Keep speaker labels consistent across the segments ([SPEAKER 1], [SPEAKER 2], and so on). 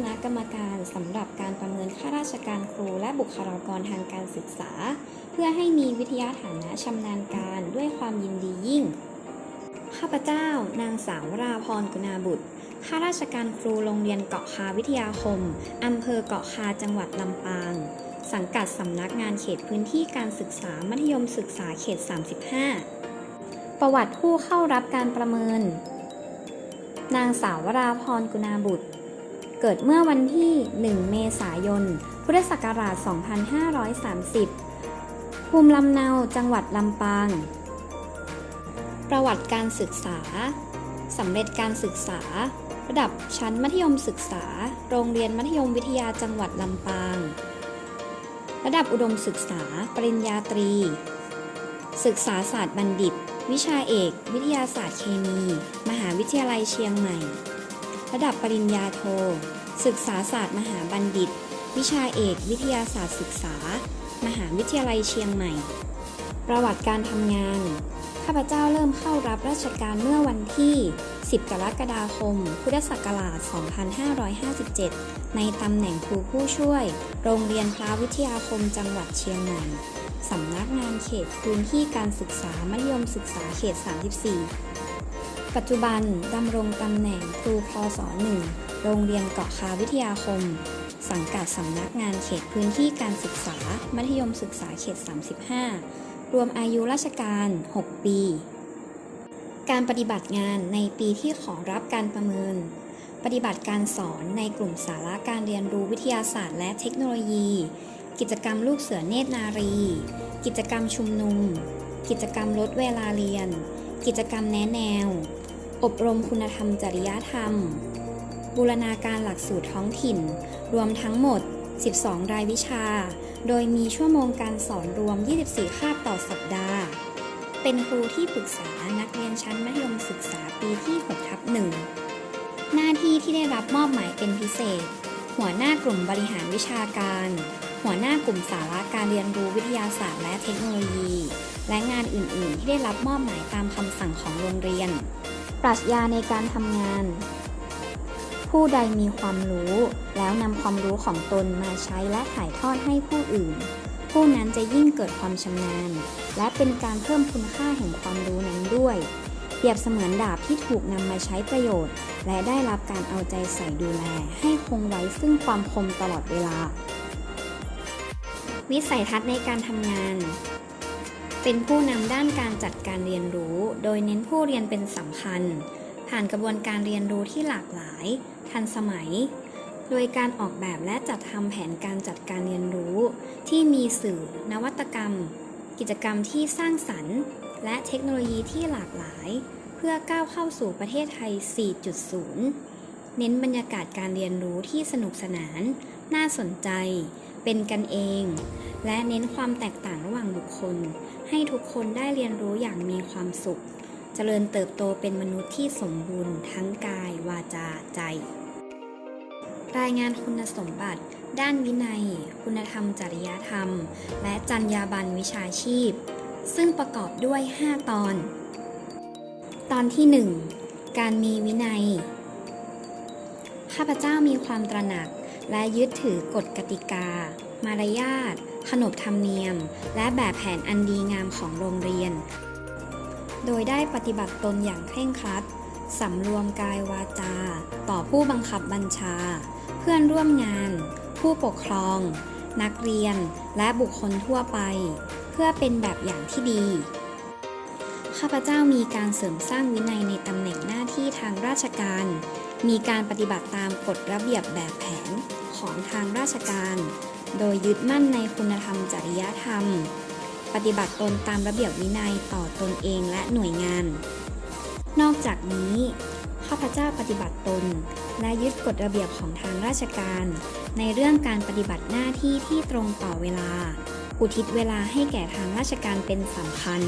[SPEAKER 1] คณะกรรมการสำหรับการประเมินข้าราชการครูและบุคลากรทางการศึกษา เพื่อให้มีวิทยาฐานะชำนาญการด้วยความยินดียิ่ง ข้าพเจ้า นางสาวราพรกุณาบุตร ข้าราชการครูโรงเรียนเกาะคาวิทยาคมอำเภอเกาะคาจังหวัดลำปาง สังกัดสำนักงานเขตพื้นที่การศึกษามัธยมศึกษาเขต 35 ประวัติผู้เข้ารับการประเมิน นางสาวราพรกุณาบุตร เกิดเมื่อวันที่ 1 เมษายน พุทธศักราช 2530 ภูมิลำเนาจังหวัดลำปาง ประวัติการศึกษา สำเร็จการศึกษา ระดับชั้นมัธยมศึกษา โรงเรียนมัธยมวิทยาจังหวัดลำปาง ระดับอุดมศึกษา ปริญญาตรี ศึกษาศาสตร์บัณฑิต วิชาเอก วิทยาศาสตร์เคมี มหาวิทยาลัยเชียงใหม่ ระดับปริญญาโท ศึกษาศาสตร์มหาบัณฑิต วิชาเอก วิทยาศาสตร์ศึกษา มหาวิทยาลัยเชียงใหม่ ประวัติการทำงาน ข้าพเจ้าเริ่มเข้ารับราชการเมื่อวันที่ 10 กรกฎาคม พุทธศักราช 2557 ในตำแหน่งครูผู้ช่วย โรงเรียนพระวิทยาคมจังหวัดเชียงใหม่สำนักงานเขตพื้นที่การศึกษามัธยมศึกษาเขต 34 ปัจจุบันดำรงตำแหน่งครูพศ1โรงเรียนเกาะคาวิทยาคม สังกัดสำนักงานเขตพื้นที่การศึกษา มัธยมศึกษาเขต 35 รวมอายุราชการ 6 ปี การปฏิบัติงานในปีที่ขอรับการประเมิน ปฏิบัติการสอนในกลุ่มสาระการเรียนรู้วิทยาศาสตร์และเทคโนโลยี กิจกรรมลูกเสือเนตรนารี กิจกรรมชุมนุม กิจกรรมลดเวลาเรียน กิจกรรมแนะแนว อบรมคุณธรรมจริยธรรม บูรณาการหลักสูตรท้องถิ่น รวมทั้งหมด 12 รายวิชา โดยมีชั่วโมงการสอนรวม 24 คาบต่อสัปดาห์ เป็นครูที่ปรึกษานักเรียนชั้นมัธยมศึกษาปีที่6ทับหนึ่งหน้าที่ที่ได้รับมอบหมายเป็นพิเศษ หัวหน้ากลุ่มบริหารวิชาการ หัวหน้ากลุ่มสาระการเรียนรู้วิทยาศาสตร์และเทคโนโลยี และงานอื่น ๆ ที่ได้รับมอบหมายตามคำสั่งของโรงเรียน ปรัชญาในการทำงาน ผู้ใดมีความรู้แล้วนำความรู้ของตนมาใช้และถ่ายทอดให้ผู้อื่น ผู้นั้นจะยิ่งเกิดความชำนาญ และเป็นการเพิ่มคุณค่าแห่งความรู้นั้นด้วย เปรียบเสมือนดาบที่ถูกนำมาใช้ประโยชน์ และได้รับการเอาใจใส่ดูแล ให้คงไว้ซึ่งความคมตลอดเวลา วิสัยทัศน์ในการทำงาน เป็นผู้นำด้านการจัดการเรียนรู้ โดยเน้นผู้เรียนเป็นสำคัญ ผ่านกระบวนการเรียนรู้ที่หลากหลาย ทันสมัย โดยการออกแบบและจัดทำแผนการจัดการเรียนรู้ ที่มีสื่อ นวัตกรรม กิจกรรมที่สร้างสรรค์ และเทคโนโลยีที่หลากหลาย เพื่อก้าวเข้าสู่ประเทศไทย 4.0 เน้นบรรยากาศการเรียนรู้ที่สนุกสนาน น่าสนใจ เป็นกันเอง และเน้นความแตกต่างระหว่างบุคคล ให้ทุกคนได้เรียนรู้อย่างมีความสุข เจริญเติบโตเป็นมนุษย์ที่สมบูรณ์ทั้งกาย วาจา ใจ รายงานคุณสมบัติ ด้านวินัย คุณธรรมจริยธรรม และจรรยาบรรณวิชาชีพ ซึ่งประกอบด้วย 5 ตอน ตอนที่ 1 การมีวินัย ข้าพเจ้ามีความตระหนักและยึดถือกฎกติกา มารยาท ขนบธรรมเนียม และแบบแผนอันดีงามของโรงเรียน โดยได้ปฏิบัติตนอย่างเคร่งครัดสำรวมกายวาจา ต่อผู้บังคับบัญชา เพื่อนร่วมงาน ผู้ปกครอง นักเรียนและบุคคลทั่วไป เพื่อเป็นแบบอย่างที่ดี ข้าพเจ้ามีการเสริมสร้างวินัยในตำแหน่งหน้าที่ทางราชการ มีการปฏิบัติตามกฎระเบียบแบบแผนของทางราชการ โดยยึดมั่นในคุณธรรมจริยธรรม ปฏิบัติตนตามระเบียบวินัยต่อตนเองและหน่วยงาน นอกจากนี้ ข้าพเจ้าปฏิบัติตน และยึดกฎระเบียบของทางราชการ ในเรื่องการปฏิบัติหน้าที่ที่ตรงต่อเวลา อุทิศเวลาให้แก่ทางราชการเป็นสำคัญ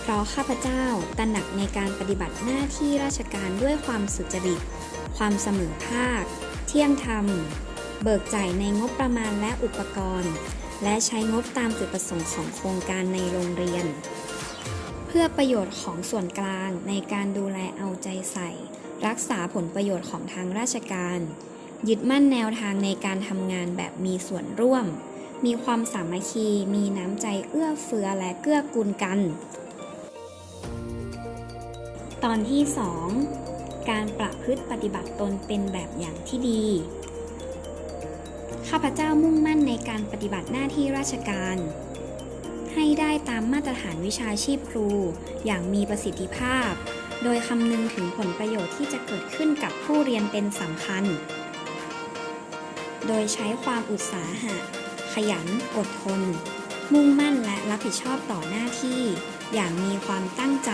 [SPEAKER 1] เพราะข้าพเจ้าตระหนักในการปฏิบัติหน้าที่ราชการด้วยความสุจริต ความเสมอภาค เที่ยงธรรม เบิกจ่ายในงบประมาณและอุปกรณ์ และใช้งบตามจุดประสงค์ของโครงการในโรงเรียน เพื่อประโยชน์ของส่วนกลางในการดูแลเอาใจใส่ รักษาผลประโยชน์ของทางราชการ ยึดมั่นแนวทางในการทำงานแบบมีส่วนร่วม มีความสามัคคี มีน้ำใจเอื้อเฟื้อและเกื้อกูลกัน ตอนที่ 2 การประพฤติปฏิบัติตนเป็นแบบอย่างที่ดี ข้าพเจ้ามุ่งมั่นในการปฏิบัติหน้าที่ราชการ ให้ได้ตามมาตรฐานวิชาชีพครู อย่างมีประสิทธิภาพ โดยคำนึงถึงผลประโยชน์ที่จะเกิดขึ้นกับผู้เรียนเป็นสำคัญ โดยใช้ความอุตสาหะ ขยัน อดทน มุ่งมั่นและรับผิดชอบต่อหน้าที่ อย่างมีความตั้งใจ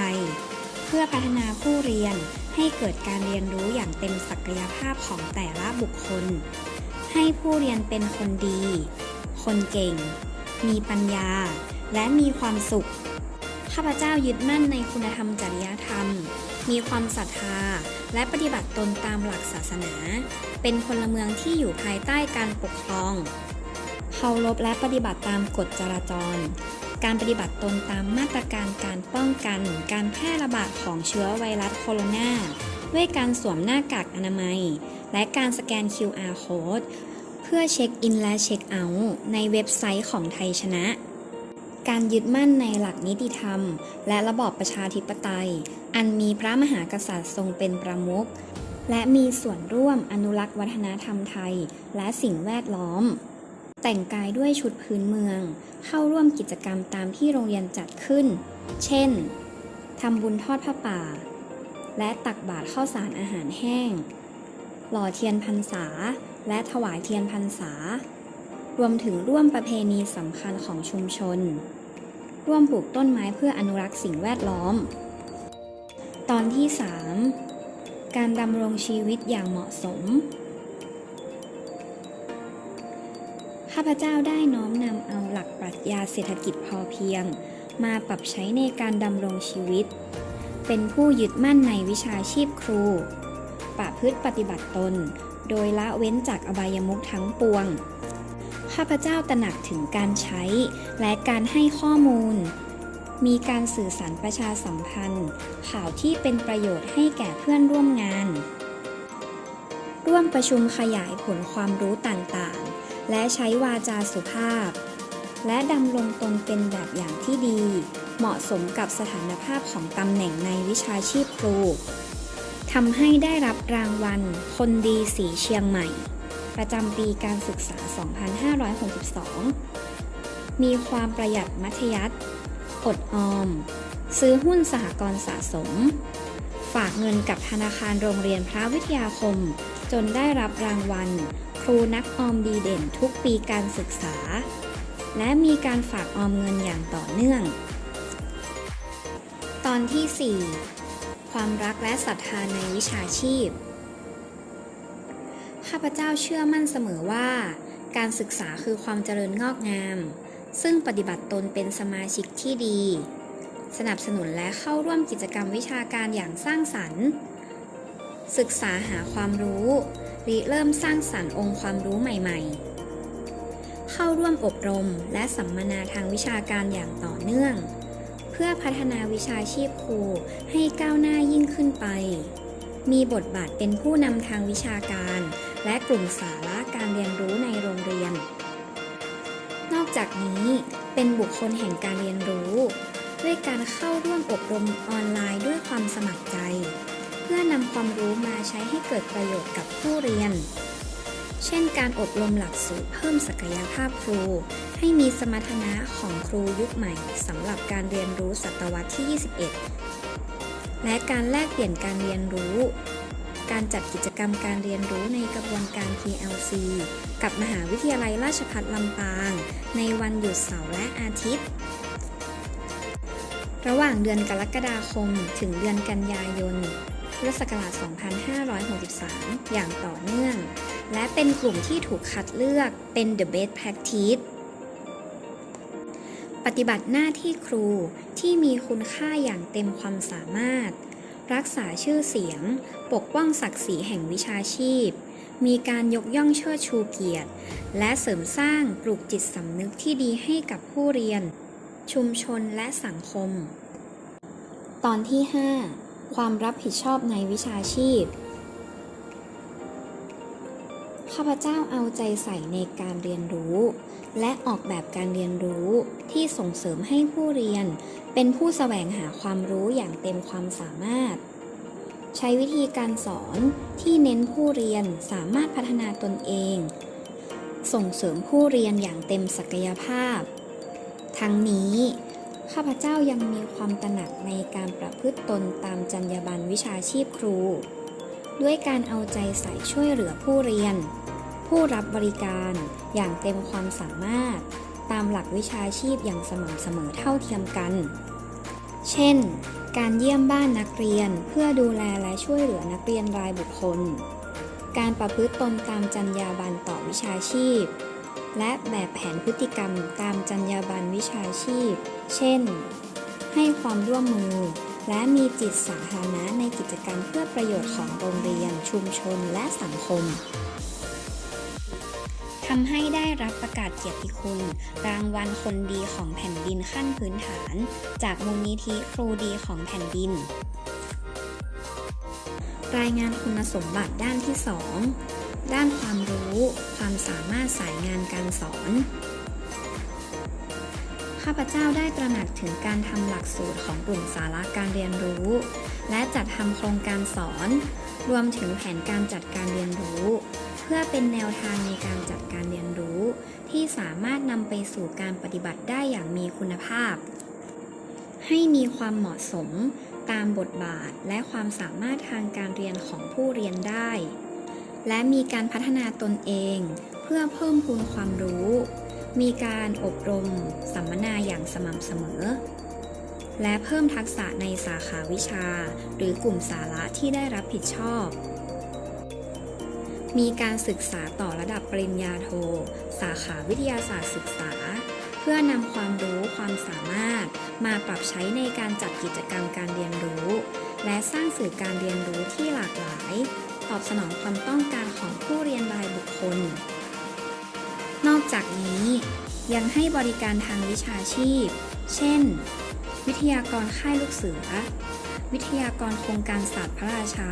[SPEAKER 1] เพื่อพัฒนาผู้เรียนให้เกิดการเรียนรู้อย่างเต็มศักยภาพของแต่ละบุคคล ให้ผู้เรียนเป็นคนดี คนเก่ง มีปัญญา และมีความสุข ข้าพเจ้ายึดมั่นในคุณธรรมจริยธรรม มีความศรัทธา และปฏิบัติตนตามหลักศาสนา เป็นพลเมืองที่อยู่ภายใต้การปกครองเคารพและปฏิบัติตามกฎจราจร การปฏิบัติตนตามมาตรการการป้องกันการแพร่ระบาดของเชื้อไวรัสโคโรนาด้วยการสวมหน้ากากอนามัย และการสแกน QR code เพื่อเช็คอินและเช็คเอาท์ในเว็บไซต์ของไทยชนะ การยึดมั่นในหลักนิติธรรม และระบอบประชาธิปไตย อันมีพระมหากษัตริย์ทรงเป็นประมุขและมีส่วนร่วมอนุรักษ์วัฒนธรรมไทย และสิ่งแวดล้อม แต่งกายด้วยชุดพื้นเมือง เข้าร่วมกิจกรรมตามที่โรงเรียนจัดขึ้น เช่นทำบุญทอดผ้าป่า และตักบาตรข้าวสารอาหารแห้ง หล่อเทียนพรรษา และถวายเทียนพรรษา รวมถึงร่วมประเพณีสำคัญของชุมชน ร่วมปลูกต้นไม้เพื่ออนุรักษ์สิ่งแวดล้อม ตอนที่ 3 การดำรงชีวิตอย่างเหมาะสม ข้าพเจ้าได้น้อมนำเอาหลักปรัชญาเศรษฐกิจพอเพียง มาปรับใช้ในการดำรงชีวิต เป็นผู้ยึดมั่นในวิชาชีพครู ประพฤติปฏิบัติตน โดยละเว้นจากอบายมุขทั้งปวง ข้าพเจ้าตระหนักถึงการใช้ และการให้ข้อมูล มีการสื่อสารประชาสัมพันธ์ ข่าวที่เป็นประโยชน์ให้แก่เพื่อนร่วมงาน ร่วมประชุมขยายผลความรู้ต่างๆ และใช้วาจาสุภาพ และดำรงตนเป็นแบบอย่างที่ดี เหมาะสมกับสถานภาพของตำแหน่งในวิชาชีพครู ทำให้ได้รับรางวัล คนดีสีเชียงใหม่ ประจำปีการศึกษา 2562 มีความประหยัดมัธยัติอดออม ซื้อหุ้นสหกรณ์สะสม ฝากเงินกับธนาคารโรงเรียนพระวิทยาคม จนได้รับรางวัล ครูนักออมดีเด่นทุกปีการศึกษา และมีการฝากออมเงินอย่างต่อเนื่อง ตอนที่ 4 ความรักและศรัทธาในวิชาชีพ ข้าพเจ้าเชื่อมั่นเสมอว่า การศึกษาคือความเจริญงอกงาม ซึ่งปฏิบัติตนเป็นสมาชิกที่ดี สนับสนุนและเข้าร่วมกิจกรรมวิชาการอย่างสร้างสรรค์ ศึกษาหาความรู้ริเริ่มสร้างสรรค์องค์ความรู้ใหม่ ๆ เข้าร่วมอบรมและสัมมนาทางวิชาการอย่างต่อเนื่อง เพื่อพัฒนาวิชาชีพครูให้ก้าวหน้ายิ่งขึ้นไป มีบทบาทเป็นผู้นำทางวิชาการ และกลุ่มสาระการเรียนรู้ในโรงเรียน นอกจากนี้เป็นบุคคลแห่งการเรียนรู้ ด้วยการเข้าร่วมอบรมออนไลน์ด้วยความสมัครใจ เพื่อนำความรู้มาใช้ให้เกิดประโยชน์กับผู้เรียน เช่นการอบรมหลักสูตรเพิ่มศักยภาพครู ให้มีสมรรถนะของครูยุคใหม่สำหรับการเรียนรู้ศตวรรษที่ 21 และการแลกเปลี่ยนการเรียนรู้ การจัดกิจกรรมการเรียนรู้ในกระบวนการ PLC กับมหาวิทยาลัยราชภัฏลำปาง ในวันหยุดเสาร์และอาทิตย์ ระหว่างเดือนกรกฎาคมถึงเดือนกันยายนพุทธศักราช2563 อย่างต่อเนื่อง และเป็นกลุ่มที่ถูกคัดเลือกเป็น The Best Practice ปฏิบัติหน้าที่ครูที่มีคุณค่าอย่างเต็มความสามารถ รักษาชื่อเสียง ปกป้องศักดิ์ศรีแห่งวิชาชีพ มีการยกย่องเชิดชูเกียรติ และเสริมสร้างปลูกจิตสำนึกที่ดีให้กับผู้เรียน ชุมชนและสังคม ตอนที่ 5 ความรับผิดชอบในวิชาชีพ ข้าพเจ้าเอาใจใส่ในการเรียนรู้ และออกแบบการเรียนรู้ที่ส่งเสริมให้ผู้เรียน เป็นผู้แสวงหาความรู้อย่างเต็มความสามารถ ใช้วิธีการสอนที่เน้นผู้เรียนสามารถพัฒนาตนเอง ส่งเสริมผู้เรียนอย่างเต็มศักยภาพ ทั้งนี้ข้าพเจ้ายังมีความตระหนักในการประพฤติตนตามจรรยาบรรณวิชาชีพครู ด้วยการเอาใจใส่ช่วยเหลือผู้เรียน ผู้รับบริการอย่างเต็มความสามารถ ตามหลักวิชาชีพอย่างสม่ำเสมอเท่าเทียมกัน เช่น การเยี่ยมบ้านนักเรียนเพื่อดูแลและช่วยเหลือนักเรียนรายบุคคล การประพฤติตนตามจรรยาบรรณต่อวิชาชีพ และแบบแผนพฤติกรรมตามจรรยาบรรณวิชาชีพ เช่น ให้ความร่วมมือและมีจิตสาธารณะในกิจกรรมเพื่อประโยชน์ของโรงเรียน ชุมชน และสังคมำให้ได้รับประกาศเกียรติคุณ รางวัลคนดีของแผ่นดินขั้นพื้นฐาน จากมูลนิธิครูดีของแผ่นดิน รายงานคุณสมบัติด้านที่ 2 ด้านความรู้ ความสามารถสายงานการสอนข้าพเจ้าได้ตระหนักถึงการทำหลักสูตรของกลุ่มสาระการเรียนรู้ และจัดทำโครงการสอน รวมถึงแผนการจัดการเรียนรู้ พื่อเป็นแนวทางในการจัดการเรียนรู้ ที่สามารถนำไปสู่การปฏิบัติได้อย่างมีคุณภาพ ให้มีความเหมาะสม ตามบทบาทและความสามารถทางการเรียนของผู้เรียนได้ และมีการพัฒนาตนเอง เพื่อเพิ่มพูนความรู้ มีการอบรม สัมมนาอย่างสม่ำเสมอและเพิ่มทักษะในสาขาวิชา หรือกลุ่มสาระที่ได้รับผิดชอบ มีการศึกษาต่อระดับปริญญาโท สาขาวิทยาศาสตร์ศึกษา เพื่อนำความรู้ความสามารถ มาปรับใช้ในการจัดกิจกรรมการเรียนรู้ และสร้างสื่อการเรียนรู้ที่หลากหลาย ตอบสนองความต้องการของผู้เรียนรายบุคคล นอกจากนี้ยังให้บริการทางวิชาชีพ เช่น วิทยากรค่ายลูกเสือ วิทยากรโครงการศาสตร์พระราชา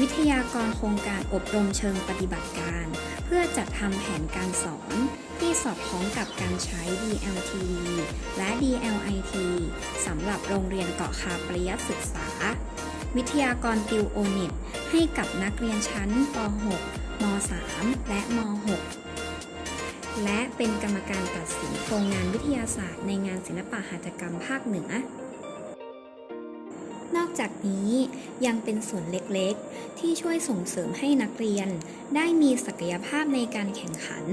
[SPEAKER 1] วิทยากรโครงการอบรมเชิงปฏิบัติการ เพื่อจัดทำแผนการสอน ที่สอดคล้องกับการใช้ DLTV และ DLIT สำหรับโรงเรียนเกาะคาปริยศึกษา วิทยากรติวโอนิตให้กับนักเรียนชั้นป .6 ม .3 และม .6 และเป็นกรรมการตัดสินโครงงานวิทยาศาสตร์ในงานศิลปะหัตถกรรมภาคเหนือ จากนี้ยังเป็นส่วนเล็กๆ ที่ช่วยส่งเสริมให้นักเรียน ได้มีศักยภาพในการแข่งขัน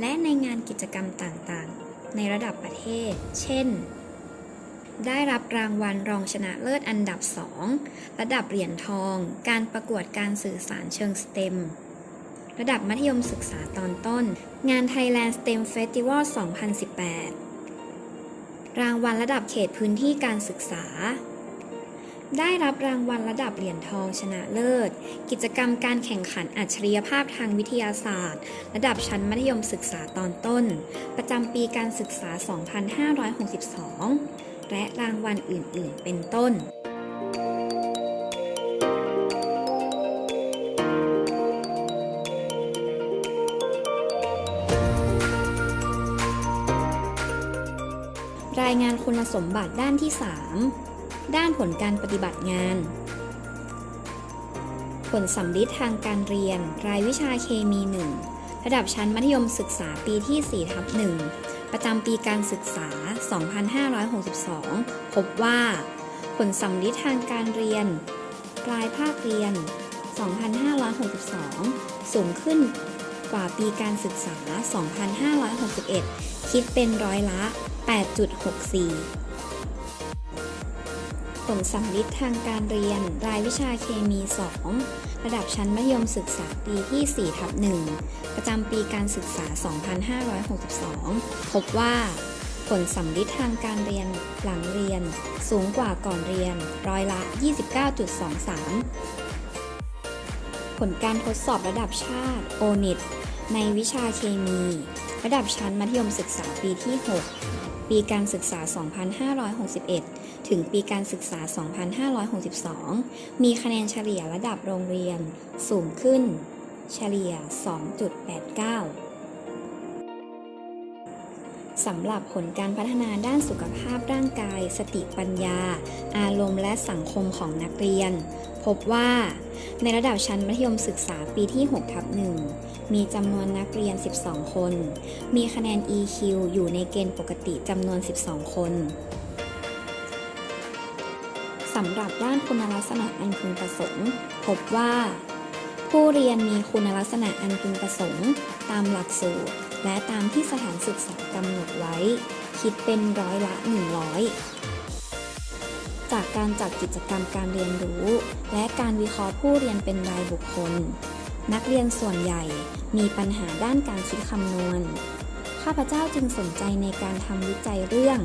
[SPEAKER 1] และในงานกิจกรรมต่างๆ ในระดับประเทศ เช่น ได้รับรางวัลรองชนะเลิศอันดับ 2 ระดับเหรียญทอง การประกวดการสื่อสารเชิงสเต็มระดับมัธยมศึกษาตอนต้น งาน Thailand STEM Festival 2018 รางวัลระดับเขตพื้นที่การศึกษา ได้รับรางวัลระดับเหรียญทองชนะเลิศ กิจกรรมการแข่งขันอัจฉริยภาพทางวิทยาศาสตร์ ระดับชั้นมัธยมศึกษาตอนต้น ประจำปีการศึกษา 2562 และรางวัลอื่น ๆ เป็นต้นรายงานคุณสมบัติด้านที่ 3 ด้านผลการปฏิบัติงาน ผลสำลิดทางการเรียน รายวิชาเคมี 1 ระดับชั้นมัธยมศึกษาปีที่4ทับ1ประจำปีการศึกษา 2562 พบว่า ผลสำลิดทางการเรียน รายภาคเรียน 2562 สูงขึ้นกว่าปีการศึกษา 2561 คิดเป็นร้อยละ 8.64 ผลสำลิดทางการเรียน รายวิชาเคมี 2 ระดับชั้นมัธยมศึกษาปีที่4ทับ1ประจำปีการศึกษา 2562 พบว่า ผลสำลิดทางการเรียนหลังเรียน สูงกว่าก่อนเรียน ร้อยละ 29.23 ผลการทดสอบระดับชาติ o n i t ในวิชาเคมี ระดับชั้นมัธยมศึกษาปีที่ 6 ปีการศึกษา 2561 ถึงปีการศึกษา 2562 มีคะแนนเฉลี่ยระดับโรงเรียนสูงขึ้น เฉลี่ย 2.89 สำหรับผลการพัฒนาด้านสุขภาพร่างกาย สติปัญญา อารมณ์และสังคมของนักเรียน พบว่าในระดับชั้นมัธยมศึกษาปีที่6ทับ1มีจำนวนนักเรียน 12 คน มีคะแนน EQ อยู่ในเกณฑ์ปกติจำนวน 12 คน สำหรับด้านคุณลักษณะอันพึงประสงค์ พบว่า ผู้เรียนมีคุณลักษณะอันพึงประสงค์ ตามหลักสูตร และตามที่สถานศึกษากำหนดไว้ คิดเป็นร้อยละ 100 จากการจัดกิจกรรมการเรียนรู้ และการวิเคราะห์ผู้เรียนเป็นรายบุคคล นักเรียนส่วนใหญ่มีปัญหาด้านการคิดคำนวณ ข้าพเจ้าจึงสนใจในการทำวิจัยเรื่อง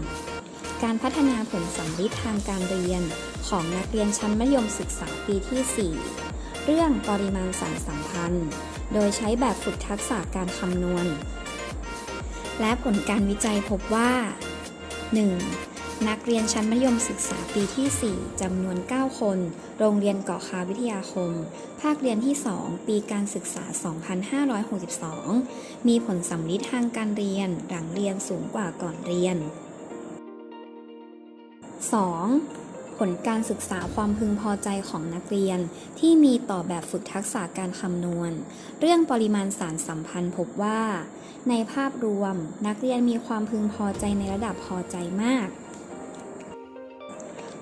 [SPEAKER 1] การพัฒนาผลสัมฤทธิ์ทางการเรียน ของนักเรียนชั้นมัธยมศึกษาปีที่ 4 เรื่องปริมาณสารสัมพันธ์ โดยใช้แบบฝึกทักษะการคำนวณ และผลการวิจัยพบว่า 1. นักเรียนชั้นมัธยมศึกษาปีที่ 4 จำนวน 9 คน โรงเรียนเกาะคาวิทยาคม ภาคเรียนที่ 2 ปีการศึกษา 2562 มีผลสัมฤทธิ์ทางการเรียน หลังเรียนสูงกว่าก่อนเรียน 2. ผลการศึกษาความพึงพอใจของนักเรียน ที่มีต่อแบบฝึกทักษะการคำนวณ เรื่องปริมาณสารสัมพันธ์พบว่า ในภาพรวมนักเรียนมีความพึงพอใจในระดับพอใจมาก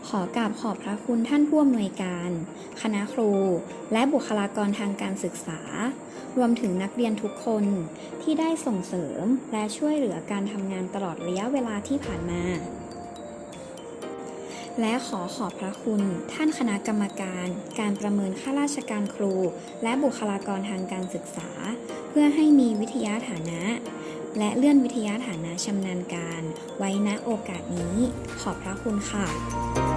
[SPEAKER 1] ขอกราบขอบพระคุณท่านผู้อำนวยการ คณะครู และบุคลากรทางการศึกษา รวมถึงนักเรียนทุกคนที่ได้ส่งเสริมและช่วยเหลือการทำงานตลอดระยะเวลาที่ผ่านมา และขอขอบพระคุณ ท่านคณะกรรมการ การประเมินข้าราชการครู และบุคลากรทางการศึกษา เพื่อให้มีวิทยาฐานะ และเลื่อนวิทยาฐานะชำนาญการ ไว้ณโอกาสนี้ ขอบพระคุณค่ะ